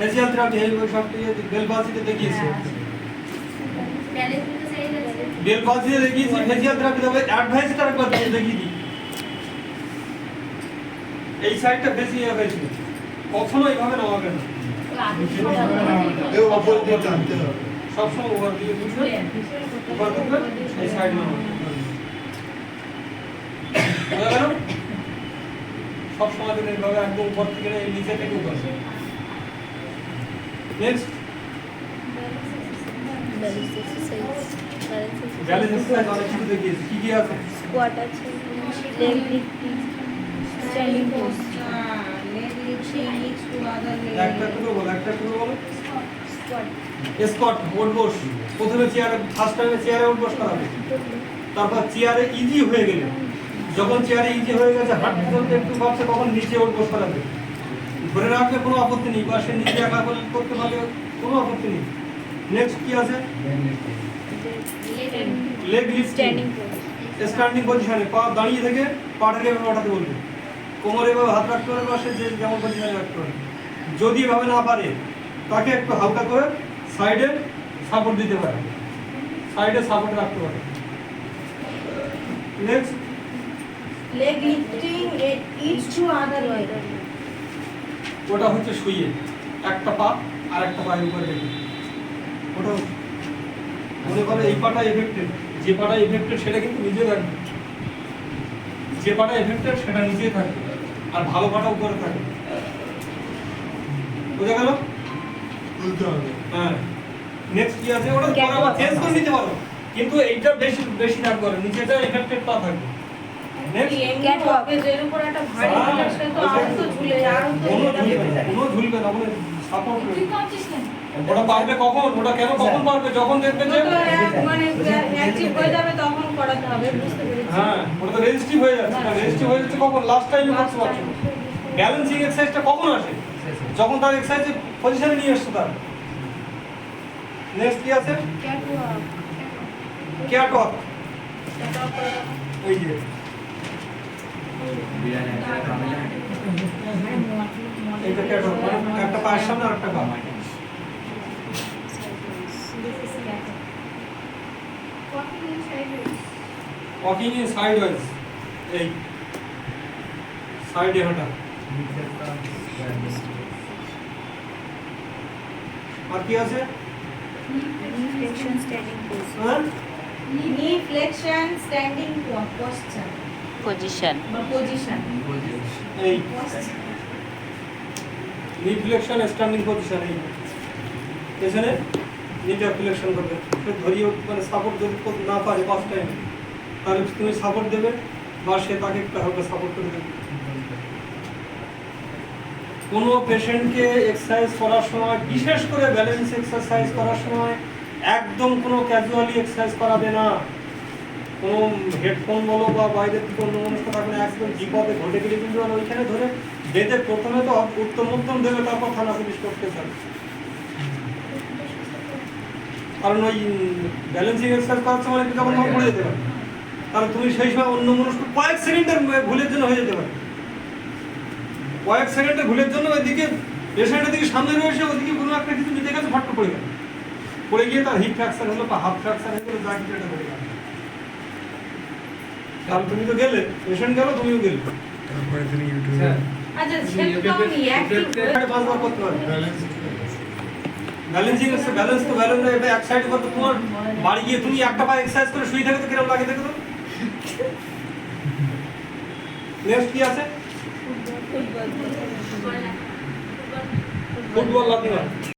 Facial therapy এই ওই সব বেল পালসিতে দেখিয়েছি বেল পালসিতে দেখিয়েছি ফেসিয়াল থেরাপি তবে অ্যাডভাইসটা একবার দিয়ে দেখিয়ে দিই এই সাইডটা বেশি হয়েছে। কখনো এইভাবে না টানতে হবে। সবসময় ওভার দিয়ে বুঝবে উপর দিকে এই সাইড গেল সবসময় এইভাবে একদম উপর থেকে না, নিচে থেকে উপর। নেক্সট ব্যালেন্স এক্সারসাইজ অনেক কিছু দেখিয়েছি কি কি আছে। স্কোয়াট আছে লেগ লিফটিং স্ট্যান্ডিং পোজ একটা টুকরো বলো একটা বলো স্কোয়াট স্কট ওট বস প্রথমে চেয়ারে ফার্স্ট টাইমে চেয়ারে ওট বস করাবে তারপর চেয়ারে ইজি হয়ে গেলে। যখন চেয়ারে ইজি হয়ে গেছে হাঁটতে চলতে একটু ভাবছে তখন নিচে ওট বস করাবে ধরে রাখলে কোনো আপত্তি নেই বা সে নিচে একা করে করতে পারলে কোনো আপত্তি নেই। নেক্সট কি আছে? লেগ লিফট স্ট্যান্ডিং স্ট্যান্ডিং পজিশনে পা দাঁড়িয়ে থেকে পাটাকে এভাবে ওঠাতে বলবে। কোমরে এভাবে হাত রাখতে পারে বা সে যে যেমন পজিশনে রাখতে পারে। যদি এভাবে না পারে তাকে একটু হালকা করে সাইডে সাপোর্ট দিতে পারে। সাইডে সাপোর্ট রাখতে পারে। Next leg lifting it each to other way ওটা হচ্ছে শুয়ে একটা পা আর একটা পায়ের উপরে রেখে। ওটা মনে করো এই পাটা এফেক্টেড যে পাটা এফেক্টেড সেটা কিন্তু নিজে থাকবে। যে পাটা এফেক্টেড সেটা নিজেই থাকবে। আর ভালো পাটা উপরে থাকবে। বোঝা গেল? হবে। হ্যাঁ। নেক্সট কি আছে? ওটা চেঞ্জ করে নিতে পারো। কিন্তু এইটা বেশি বেশি থাকবে নিচেটা এফেক্টেড পা থাকবে। ওটা পারবে কখন? ওটা কেন কখন পারবে? যখন দেখবে যে মানে অ্যাক্টিভ হয়ে যাবে তখন করাতে হবে বুঝতে পেরেছি। হ্যাঁ ওটা তো রেজিস্ট্রি হয়ে যাচ্ছে। রেজিস্ট্রি হয়ে যাচ্ছে কখন? লাস্ট টাইমে করতে পারছ ব্যালেন্সিং এক্সারসাইজটা কখন আসে? যখন তার এক্সারসাইজ পজিশনে নিয়ে আসছে তার। নেক্সট কি আছে? ক্যাট ওয়াক এই যে। মানে একটা পায়ের সামনে আর একটা পা ওয়াকিং ইন সাইড ওয়াইজ এই সাইডে হাঁটা আর কি আছে knee flexion standing posture position position এই নি ফ্লেকশন স্ট্যান্ডিং পজিশন এই পেছনে নিটা ফ্লেকশন করবে। সে ধরিয়ে মানে সাপোর্ট যদি না পারে ফার্স্ট টাইম তাহলে তুমি সাপোর্ট দেবে বা সে তাকে একটু হালকা সাপোর্ট করে দেবে। কোনো পেশেন্টকে এক্সারসাইজ করার সময় বিশেষ করে ব্যালেন্স এক্সারসাইজ করার সময় একদম কোনো ক্যাজুয়ালি এক্সারসাইজ করাবে না। কোনো হেডফোন বলো বা বাইরের অন্য মানুষ থাকলে একদম বিপদে ঘটে গেলে কিন্তু আর ওইখানে ধরে বেঁধে প্রথমে তো উত্তম উত্তম দেবে তারপর থানা পুলিশ করতে যাবে কারণ ওই ব্যালেন্সিং এক্সারসাইজ করার সময় একটু যখন পড়ে যেতে পারে, তাহলে তুমি সেই সময় অন্য মানুষ কয়েক সেকেন্ডের ভুলের জন্য হয়ে যেতে পারে। কয়েক সেকেন্ডের ভুলের জন্য ওইদিকে পেশেন্টের দিকে সামনে রয়েছে, ওদিকে কোনো একটা কিছু নিতে গেছে ফট করে পড়ে গেল। পড়ে গিয়ে তার হিপ ফ্র্যাকচার হলো বা হাফ ফ্র্যাকচার হয়ে গেলো যা কিছু একটা হয়ে গেল। তাহলে তুমি তো গেলে পেশেন্ট গেল তুমিও গেলে। তারপরে তিনি ইউটিউবে আচ্ছা সেটা তো আমি অ্যাক্টিভ এটা করতে পারবে। ব্যালেন্সিং আছে ব্যালেন্স তো ব্যালেন্স এটা এক সাইড করতে তোমার বাড়ি গিয়ে তুমি একটা পা এক্সারসাইজ করে শুয়ে থাকে তো কীরকম লাগে দেখো তো। নেক্সট কি আছে? ফুটবল। ফুটবল লাফিং